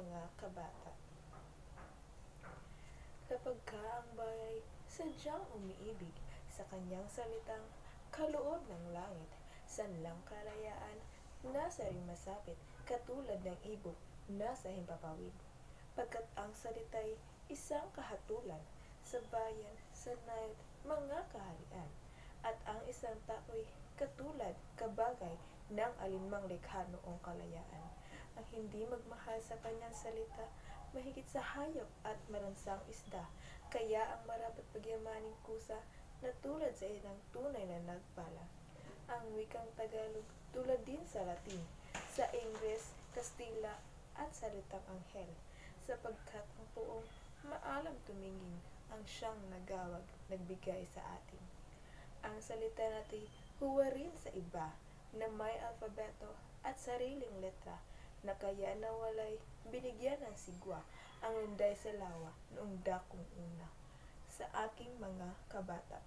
mga kabata. Kapag ka ang bayay sadyang umiibig sa kanyang salitang kaloob ng langit, sanlang kalayaan, nasa ring masapit, katulad ng ibog, nasa himpapawid. Pagkat ang salita'y isang kahatulan sa bayan, sa night, mga kaharian, at ang isang tao'y katulad, kabagay, ng alinmang likha noong kalayaan. Ang hindi magmahal sa kanyang salita, mahigit sa hayop at malansang isda, kaya ang marapat pagyamaning kusa na tulad sa ilang tunay na nagpala. Ang wikang Tagalog tulad din sa Latin, sa Ingles, Kastila, at salitang anghel, sapagkat ang poong maalam tumingin ang siyang nagawag, nagbigay sa atin. Ang salita natin huwarin sa iba na may alfabeto at sariling letra na kaya nawalay binigyan ng sigwa ang lunday sa lawa noong dakong una sa aking mga kabata.